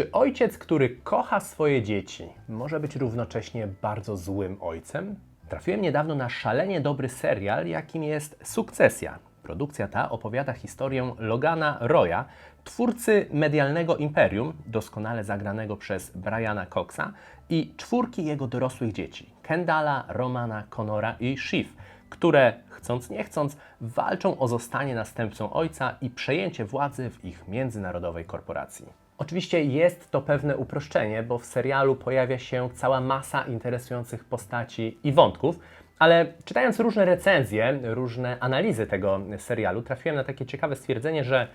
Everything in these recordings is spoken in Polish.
Czy ojciec, który kocha swoje dzieci, może być równocześnie bardzo złym ojcem? Trafiłem niedawno na szalenie dobry serial, jakim jest Sukcesja. Produkcja ta opowiada historię Logana Roya, twórcy medialnego imperium, doskonale zagranego przez Briana Coxa, i czwórki jego dorosłych dzieci Kendala, Romana, Conora i Shiv, które, chcąc nie chcąc, walczą o zostanie następcą ojca i przejęcie władzy w ich międzynarodowej korporacji. Oczywiście jest to pewne uproszczenie, bo w serialu pojawia się cała masa interesujących postaci i wątków, ale czytając różne recenzje, różne analizy tego serialu, trafiłem na takie ciekawe stwierdzenie, że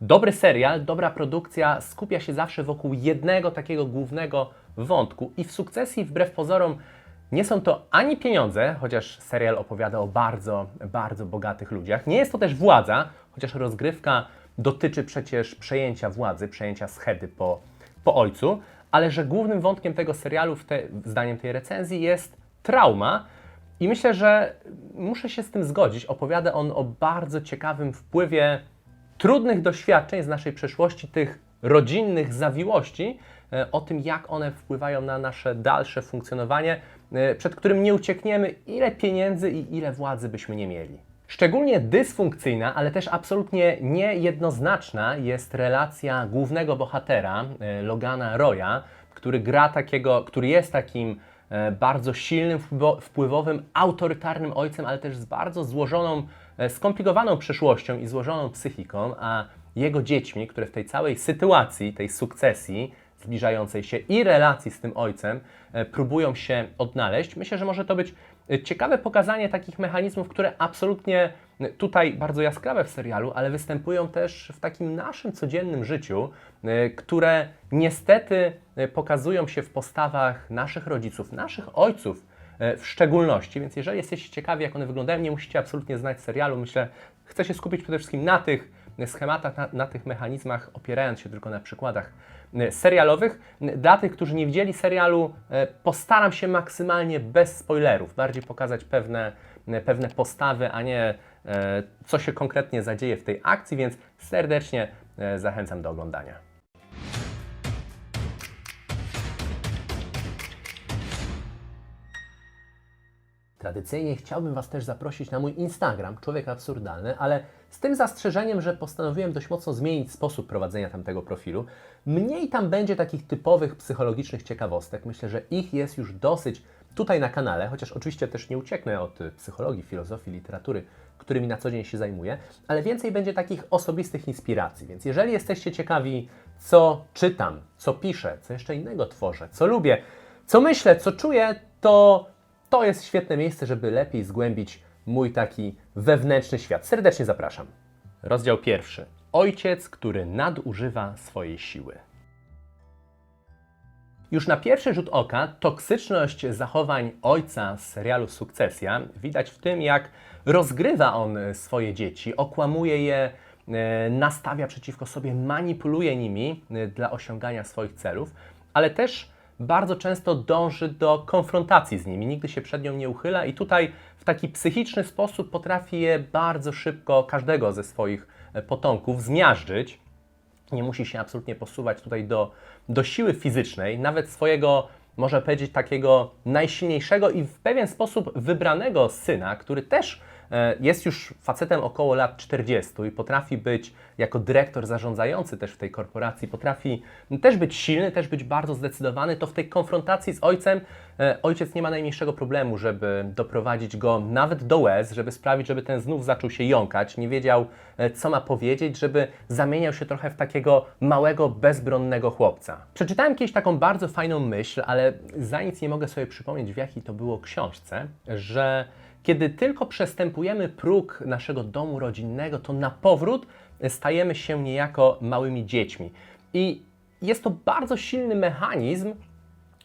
dobry serial, dobra produkcja skupia się zawsze wokół jednego takiego głównego wątku i w sukcesji, wbrew pozorom, nie są to ani pieniądze, chociaż serial opowiada o bardzo, bardzo bogatych ludziach. Nie jest to też władza, chociaż rozgrywka dotyczy przecież przejęcia władzy, przejęcia schedy po, po ojcu, ale że głównym wątkiem tego serialu, te, zdaniem tej recenzji, jest trauma. I myślę, że muszę się z tym zgodzić. Opowiada on o bardzo ciekawym wpływie trudnych doświadczeń z naszej przeszłości, tych rodzinnych zawiłości, e, o tym, jak one wpływają na nasze dalsze funkcjonowanie, e, przed którym nie uciekniemy, ile pieniędzy i ile władzy byśmy nie mieli. Szczególnie dysfunkcyjna, ale też absolutnie niejednoznaczna jest relacja głównego bohatera, e, Logana Roya, który gra takiego, który jest takim e, bardzo silnym, wpływo- wpływowym, autorytarnym ojcem, ale też z bardzo złożoną, e, skomplikowaną przeszłością i złożoną psychiką, a jego dziećmi, które w tej całej sytuacji, tej sukcesji zbliżającej się i relacji z tym ojcem próbują się odnaleźć. Myślę, że może to być ciekawe pokazanie takich mechanizmów, które absolutnie tutaj bardzo jaskrawe w serialu, ale występują też w takim naszym codziennym życiu, e, które niestety e, pokazują się w postawach naszych rodziców, naszych ojców e, w szczególności. Więc jeżeli jesteście ciekawi, jak one wyglądają, nie musicie absolutnie znać serialu. Myślę, chcę się skupić przede wszystkim na tych schematach, na, na tych mechanizmach, opierając się tylko na przykładach e, serialowych. Dla tych, którzy nie widzieli serialu, e, postaram się maksymalnie bez spoilerów, bardziej pokazać pewne, pewne postawy, a nie co się konkretnie zadzieje w tej akcji, więc serdecznie zachęcam do oglądania. Tradycyjnie chciałbym Was też zaprosić na mój Instagram, Człowiek Absurdalny, ale z tym zastrzeżeniem, że postanowiłem dość mocno zmienić sposób prowadzenia tamtego profilu. Mniej tam będzie takich typowych psychologicznych ciekawostek. Myślę, że ich jest już dosyć tutaj na kanale, chociaż oczywiście też nie ucieknę od psychologii, filozofii, literatury, którymi na co dzień się zajmuję, ale więcej będzie takich osobistych inspiracji. Więc jeżeli jesteście ciekawi, co czytam, co piszę, co jeszcze innego tworzę, co lubię, co myślę, co czuję, to to jest świetne miejsce, żeby lepiej zgłębić mój taki wewnętrzny świat. Serdecznie zapraszam. Rozdział pierwszy. Ojciec, który nadużywa swojej siły. Już na pierwszy rzut oka toksyczność zachowań ojca z serialu Sukcesja widać w tym, jak rozgrywa on swoje dzieci, okłamuje je, e, nastawia przeciwko sobie, manipuluje nimi e, dla osiągania swoich celów, ale też bardzo często dąży do konfrontacji z nimi, nigdy się przed nią nie uchyla i tutaj w taki psychiczny sposób potrafi je bardzo szybko każdego ze swoich e, potomków zmiażdżyć. Nie musi się absolutnie posuwać tutaj do, do siły fizycznej, nawet swojego, można powiedzieć, takiego najsilniejszego i w pewien sposób wybranego syna, który też jest już facetem około lat 40 i potrafi być jako dyrektor zarządzający też w tej korporacji, potrafi też być silny, też być bardzo zdecydowany, to w tej konfrontacji z ojcem e, ojciec nie ma najmniejszego problemu, żeby doprowadzić go nawet do łez, żeby sprawić, żeby ten znów zaczął się jąkać, nie wiedział, e, co ma powiedzieć, żeby zamieniał się trochę w takiego małego, bezbronnego chłopca. Przeczytałem kiedyś taką bardzo fajną myśl, ale za nic nie mogę sobie przypomnieć, w jakiej to było książce, że kiedy tylko przestępujemy próg naszego domu rodzinnego, to na powrót stajemy się niejako małymi dziećmi. I jest to bardzo silny mechanizm,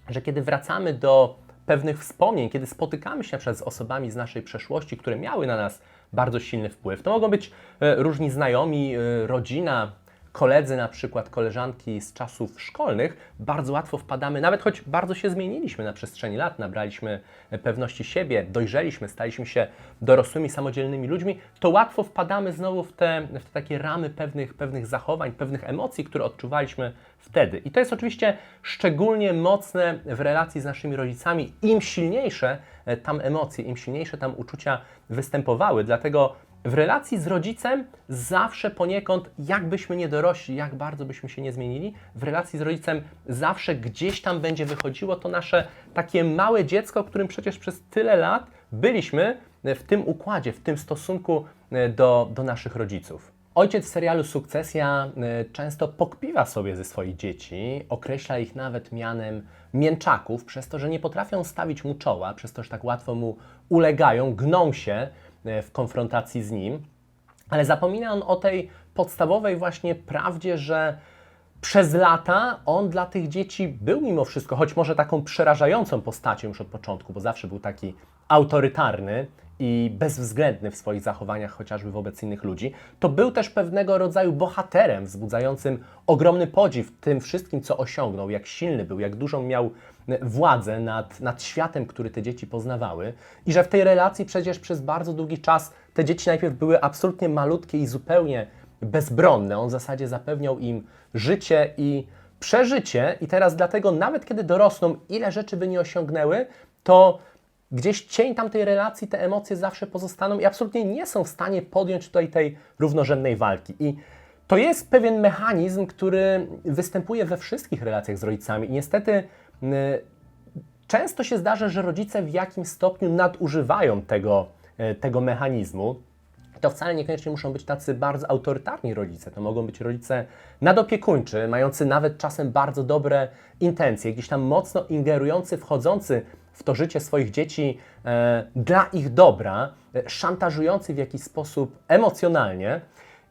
że kiedy wracamy do pewnych wspomnień, kiedy spotykamy się na z osobami z naszej przeszłości, które miały na nas bardzo silny wpływ, to mogą być e, różni znajomi, e, rodzina, koledzy, na przykład koleżanki z czasów szkolnych, bardzo łatwo wpadamy, nawet choć bardzo się zmieniliśmy na przestrzeni lat, nabraliśmy pewności siebie, dojrzeliśmy, staliśmy się dorosłymi, samodzielnymi ludźmi, to łatwo wpadamy znowu w te, w te takie ramy pewnych, pewnych zachowań, pewnych emocji, które odczuwaliśmy wtedy. I to jest oczywiście szczególnie mocne w relacji z naszymi rodzicami. Im silniejsze e, tam emocje, im silniejsze tam uczucia występowały, dlatego w relacji z rodzicem zawsze poniekąd, jakbyśmy nie dorośli, jak bardzo byśmy się nie zmienili, w relacji z rodzicem zawsze gdzieś tam będzie wychodziło to nasze takie małe dziecko, którym przecież przez tyle lat byliśmy w tym układzie, w tym stosunku e, do, do naszych rodziców. Ojciec w serialu Sukcesja y, często pokpiwa sobie ze swoich dzieci, określa ich nawet mianem mięczaków, przez to, że nie potrafią stawić mu czoła, przez to, że tak łatwo mu ulegają, gną się w konfrontacji z nim. Ale zapomina on o tej podstawowej właśnie prawdzie, że przez lata on dla tych dzieci był mimo wszystko, choć może taką przerażającą postacią już od początku, bo zawsze był taki autorytarny, i bezwzględny w swoich zachowaniach, chociażby wobec innych ludzi, to był też pewnego rodzaju bohaterem, wzbudzającym ogromny podziw tym wszystkim, co osiągnął, jak silny był, jak dużą miał władzę nad, nad światem, który te dzieci poznawały. I że w tej relacji przecież przez bardzo długi czas te dzieci najpierw były absolutnie malutkie i zupełnie bezbronne. On w zasadzie zapewniał im życie i przeżycie, i teraz dlatego, nawet kiedy dorosną, ile rzeczy by nie osiągnęły, to gdzieś cień tamtej relacji, te emocje zawsze pozostaną i absolutnie nie są w stanie podjąć tutaj tej równorzędnej walki. I to jest pewien mechanizm, który występuje we wszystkich relacjach z rodzicami i niestety często się zdarza, że rodzice w jakimś stopniu nadużywają tego, y, tego mechanizmu. To wcale niekoniecznie muszą być tacy bardzo autorytarni rodzice. To mogą być rodzice nadopiekuńczy, mający nawet czasem bardzo dobre intencje, gdzieś tam mocno ingerujący, wchodzący w to życie swoich dzieci e, dla ich dobra, e, szantażujący w jakiś sposób emocjonalnie.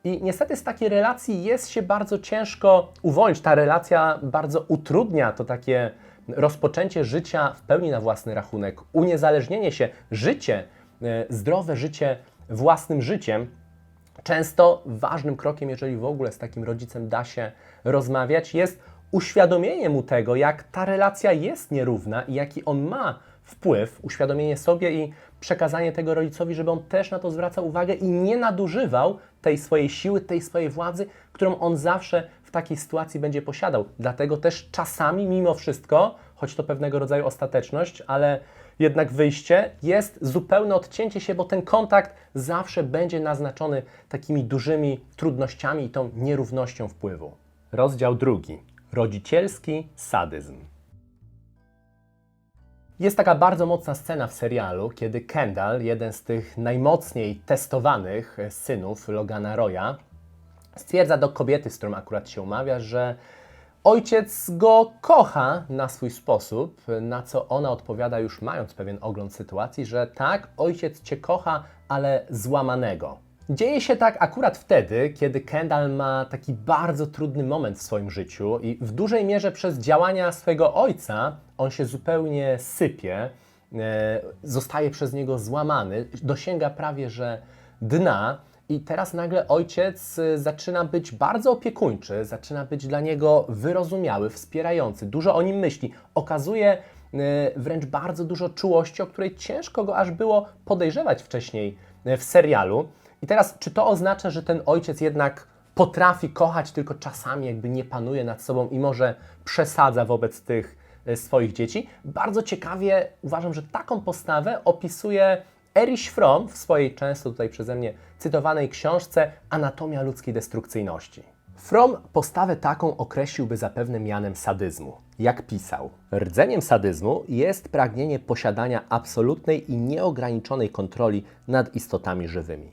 I niestety z takiej relacji jest się bardzo ciężko uwolnić. Ta relacja bardzo utrudnia to takie rozpoczęcie życia w pełni na własny rachunek, uniezależnienie się, życie, e, zdrowe życie własnym życiem. Często ważnym krokiem, jeżeli w ogóle z takim rodzicem da się rozmawiać, jest uświadomienie mu tego, jak ta relacja jest nierówna i jaki on ma wpływ, uświadomienie sobie i przekazanie tego rodzicowi, żeby on też na to zwracał uwagę i nie nadużywał tej swojej siły, tej swojej władzy, którą on zawsze w takiej sytuacji będzie posiadał. Dlatego też czasami, mimo wszystko, choć to pewnego rodzaju ostateczność, ale jednak wyjście jest zupełne odcięcie się, bo ten kontakt zawsze będzie naznaczony takimi dużymi trudnościami i tą nierównością wpływu. Rozdział drugi rodzicielski sadyzm. Jest taka bardzo mocna scena w serialu, kiedy Kendall, jeden z tych najmocniej testowanych synów Logana Roya, stwierdza do kobiety, z którą akurat się umawia, że ojciec go kocha na swój sposób, na co ona odpowiada już mając pewien ogląd sytuacji, że tak, ojciec cię kocha, ale złamanego. Dzieje się tak akurat wtedy, kiedy Kendall ma taki bardzo trudny moment w swoim życiu i w dużej mierze przez działania swojego ojca on się zupełnie sypie, e, zostaje przez niego złamany, dosięga prawie że dna. I teraz nagle ojciec e, zaczyna być bardzo opiekuńczy, zaczyna być dla niego wyrozumiały, wspierający, dużo o nim myśli. Okazuje e, wręcz bardzo dużo czułości, o której ciężko go aż było podejrzewać wcześniej w serialu. I teraz, czy to oznacza, że ten ojciec jednak potrafi kochać, tylko czasami jakby nie panuje nad sobą i może przesadza wobec tych swoich dzieci? Bardzo ciekawie uważam, że taką postawę opisuje Erich Fromm w swojej często tutaj przeze mnie cytowanej książce Anatomia ludzkiej destrukcyjności. Fromm postawę taką określiłby zapewne mianem sadyzmu. Jak pisał, rdzeniem sadyzmu jest pragnienie posiadania absolutnej i nieograniczonej kontroli nad istotami żywymi.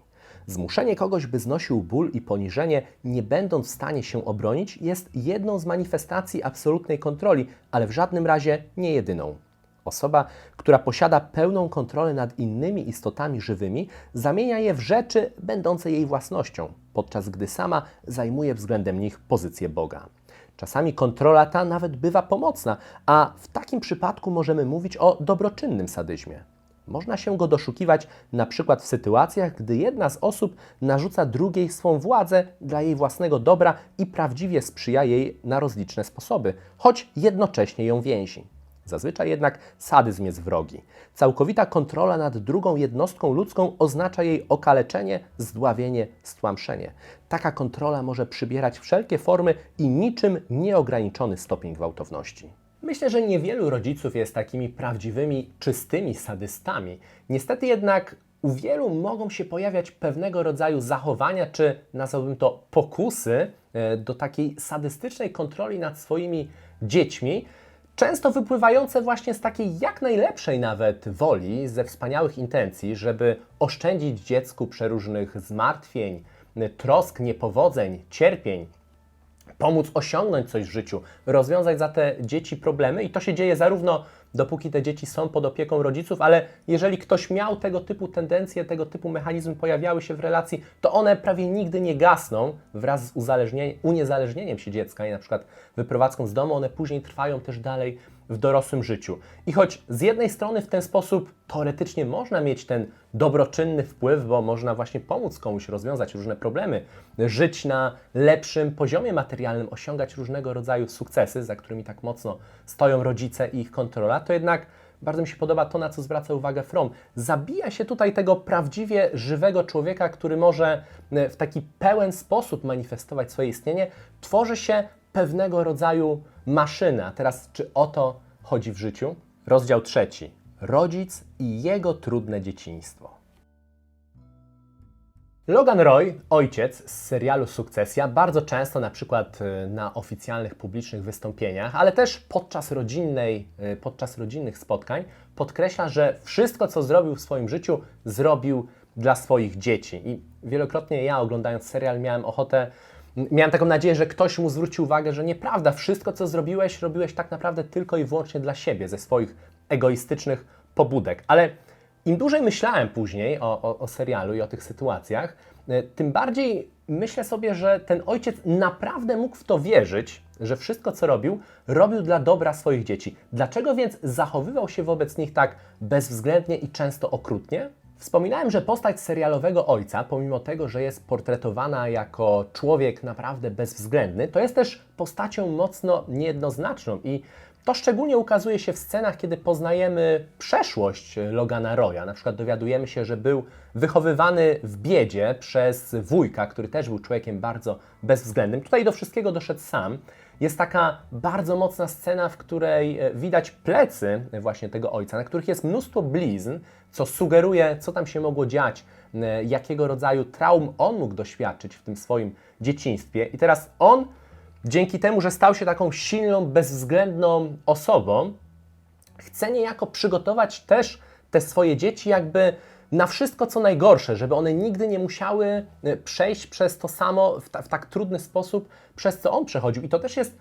Zmuszenie kogoś, by znosił ból i poniżenie, nie będąc w stanie się obronić, jest jedną z manifestacji absolutnej kontroli, ale w żadnym razie nie jedyną. Osoba, która posiada pełną kontrolę nad innymi istotami żywymi, zamienia je w rzeczy będące jej własnością, podczas gdy sama zajmuje względem nich pozycję Boga. Czasami kontrola ta nawet bywa pomocna, a w takim przypadku możemy mówić o dobroczynnym sadyzmie. Można się go doszukiwać na przykład w sytuacjach, gdy jedna z osób narzuca drugiej swą władzę dla jej własnego dobra i prawdziwie sprzyja jej na rozliczne sposoby, choć jednocześnie ją więzi. Zazwyczaj jednak sadyzm jest wrogi. Całkowita kontrola nad drugą jednostką ludzką oznacza jej okaleczenie, zdławienie, stłamszenie. Taka kontrola może przybierać wszelkie formy i niczym nieograniczony stopień gwałtowności. Myślę, że niewielu rodziców jest takimi prawdziwymi, czystymi sadystami. Niestety jednak u wielu mogą się pojawiać pewnego rodzaju zachowania, czy nazwałbym to pokusy e, do takiej sadystycznej kontroli nad swoimi dziećmi, często wypływające właśnie z takiej jak najlepszej nawet woli, ze wspaniałych intencji, żeby oszczędzić dziecku przeróżnych zmartwień, trosk, niepowodzeń, cierpień, pomóc osiągnąć coś w życiu, rozwiązać za te dzieci problemy i to się dzieje zarówno dopóki te dzieci są pod opieką rodziców, ale jeżeli ktoś miał tego typu tendencje, tego typu mechanizmy pojawiały się w relacji, to one prawie nigdy nie gasną wraz z uniezależnieniem się dziecka i na przykład wyprowadzką z domu, one później trwają też dalej w dorosłym życiu. I choć z jednej strony w ten sposób teoretycznie można mieć ten dobroczynny wpływ, bo można właśnie pomóc komuś rozwiązać różne problemy, żyć na lepszym poziomie materialnym, osiągać różnego rodzaju sukcesy, za którymi tak mocno stoją rodzice i ich kontrola, to jednak bardzo mi się podoba to, na co zwraca uwagę From. Zabija się tutaj tego prawdziwie żywego człowieka, który może w taki pełen sposób manifestować swoje istnienie. Tworzy się pewnego rodzaju maszyna. A teraz, czy o to chodzi w życiu? Rozdział trzeci. Rodzic i jego trudne dzieciństwo. Logan Roy, ojciec z serialu Sukcesja, bardzo często na przykład y, na oficjalnych publicznych wystąpieniach, ale też podczas, rodzinnej, y, podczas rodzinnych spotkań podkreśla, że wszystko, co zrobił w swoim życiu, zrobił dla swoich dzieci. I wielokrotnie ja, oglądając serial, miałem ochotę, miałem taką nadzieję, że ktoś mu zwróci uwagę, że nieprawda, wszystko, co zrobiłeś, robiłeś tak naprawdę tylko i wyłącznie dla siebie, ze swoich egoistycznych pobudek. Ale im dłużej myślałem później o, o, o serialu i o tych sytuacjach, e, tym bardziej myślę sobie, że ten ojciec naprawdę mógł w to wierzyć, że wszystko, co robił, robił dla dobra swoich dzieci. Dlaczego więc zachowywał się wobec nich tak bezwzględnie i często okrutnie? Wspominałem, że postać serialowego ojca, pomimo tego, że jest portretowana jako człowiek naprawdę bezwzględny, to jest też postacią mocno niejednoznaczną i to szczególnie ukazuje się w scenach, kiedy poznajemy przeszłość Logana Roya. Na przykład dowiadujemy się, że był wychowywany w biedzie przez wujka, który też był człowiekiem bardzo bezwzględnym. Tutaj do wszystkiego doszedł sam. Jest taka bardzo mocna scena, w której e, widać plecy właśnie tego ojca, na których jest mnóstwo blizn, co sugeruje, co tam się mogło dziać, e, jakiego rodzaju traum on mógł doświadczyć w tym swoim dzieciństwie. I teraz on dzięki temu, że stał się taką silną, bezwzględną osobą, chce niejako przygotować też te swoje dzieci jakby na wszystko, co najgorsze, żeby one nigdy nie musiały e, przejść przez to samo w, ta, w tak trudny sposób, przez co on przechodził. I to też jest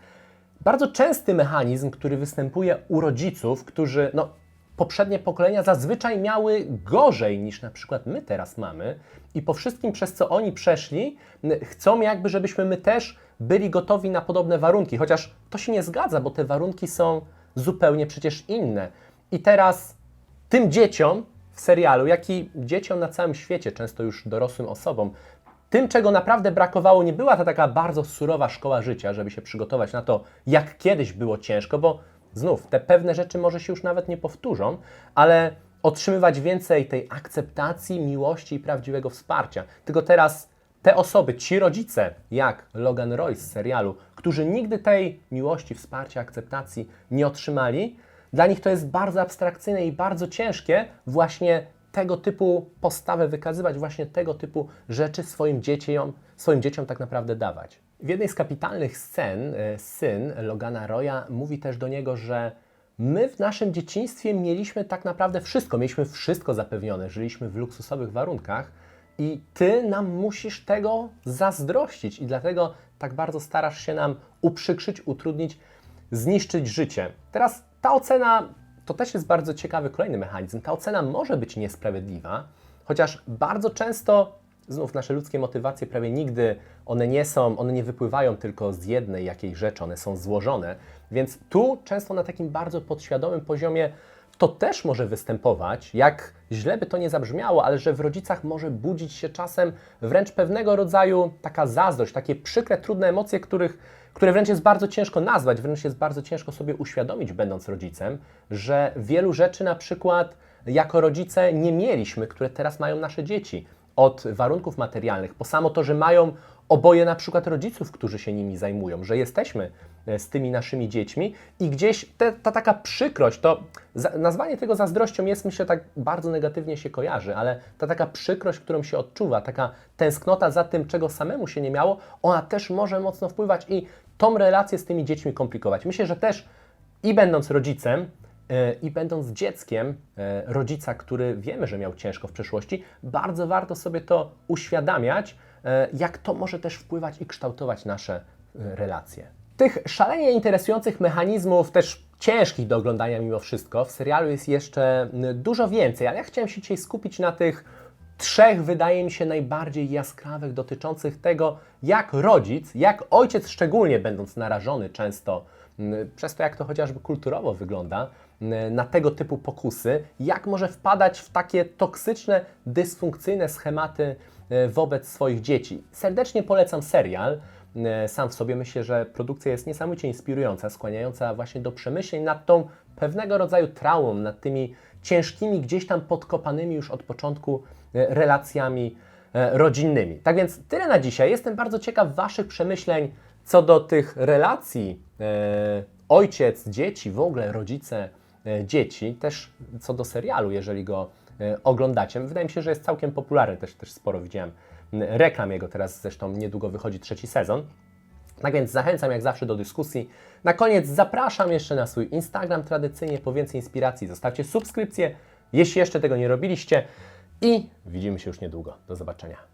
bardzo częsty mechanizm, który występuje u rodziców, którzy no, poprzednie pokolenia zazwyczaj miały gorzej niż na przykład my teraz mamy i po wszystkim, przez co oni przeszli, chcą jakby, żebyśmy my też byli gotowi na podobne warunki, chociaż to się nie zgadza, bo te warunki są zupełnie przecież inne. I teraz tym dzieciom serialu, jak i dzieciom na całym świecie, często już dorosłym osobom, tym, czego naprawdę brakowało, nie była ta taka bardzo surowa szkoła życia, żeby się przygotować na to, jak kiedyś było ciężko, bo znów te pewne rzeczy może się już nawet nie powtórzą, ale otrzymywać więcej tej akceptacji, miłości i prawdziwego wsparcia. Tylko teraz te osoby, ci rodzice, jak Logan Roy z serialu, którzy nigdy tej miłości, wsparcia, akceptacji nie otrzymali, dla nich to jest bardzo abstrakcyjne i bardzo ciężkie właśnie tego typu postawę wykazywać, właśnie tego typu rzeczy swoim dzieciom, swoim dzieciom tak naprawdę dawać. W jednej z kapitalnych scen e, syn Logana Roya mówi też do niego, że my w naszym dzieciństwie mieliśmy tak naprawdę wszystko, mieliśmy wszystko zapewnione, żyliśmy w luksusowych warunkach i ty nam musisz tego zazdrościć i dlatego tak bardzo starasz się nam uprzykrzyć, utrudnić, zniszczyć życie. Teraz ta ocena to też jest bardzo ciekawy kolejny mechanizm. Ta ocena może być niesprawiedliwa, chociaż bardzo często znów nasze ludzkie motywacje prawie nigdy one nie są, one nie wypływają tylko z jednej jakiejś rzeczy, one są złożone. Więc tu często na takim bardzo podświadomym poziomie to też może występować, jak źle by to nie zabrzmiało, ale że w rodzicach może budzić się czasem wręcz pewnego rodzaju taka zazdrość, takie przykre, trudne emocje, których, które wręcz jest bardzo ciężko nazwać, wręcz jest bardzo ciężko sobie uświadomić, będąc rodzicem, że wielu rzeczy na przykład jako rodzice nie mieliśmy, które teraz mają nasze dzieci. Od warunków materialnych, po samo to, że mają oboje na przykład rodziców, którzy się nimi zajmują, że jesteśmy z tymi naszymi dziećmi i gdzieś te, ta taka przykrość, to za, nazwanie tego zazdrością jest, myślę, tak bardzo negatywnie się kojarzy, ale ta taka przykrość, którą się odczuwa, taka tęsknota za tym, czego samemu się nie miało, ona też może mocno wpływać i tą relację z tymi dziećmi komplikować. Myślę, że też i będąc rodzicem, e, i będąc dzieckiem e, rodzica, który wiemy, że miał ciężko w przeszłości, bardzo warto sobie to uświadamiać, e, jak to może też wpływać i kształtować nasze e, relacje. Tych szalenie interesujących mechanizmów, też ciężkich do oglądania mimo wszystko, w serialu jest jeszcze dużo więcej, ale ja chciałem się dzisiaj skupić na tych trzech, wydaje mi się, najbardziej jaskrawych, dotyczących tego, jak rodzic, jak ojciec, szczególnie będąc narażony często m, przez to, jak to chociażby kulturowo wygląda, m, na tego typu pokusy, jak może wpadać w takie toksyczne, dysfunkcyjne schematy e, wobec swoich dzieci. Serdecznie polecam serial. E, Sam w sobie myślę, że produkcja jest niesamowicie inspirująca, skłaniająca właśnie do przemyśleń nad tą pewnego rodzaju traumą, nad tymi ciężkimi, gdzieś tam podkopanymi już od początku e, relacjami e, rodzinnymi. Tak więc tyle na dzisiaj. Jestem bardzo ciekaw Waszych przemyśleń co do tych relacji ojciec, dzieci, w ogóle rodzice, dzieci, też co do serialu, jeżeli go oglądacie. Wydaje mi się, że jest całkiem popularny, też, też sporo widziałem reklam jego, teraz zresztą niedługo wychodzi trzeci sezon. Tak więc zachęcam jak zawsze do dyskusji. Na koniec zapraszam jeszcze na swój Instagram tradycyjnie po więcej inspiracji. Zostawcie subskrypcję, jeśli jeszcze tego nie robiliście i widzimy się już niedługo. Do zobaczenia.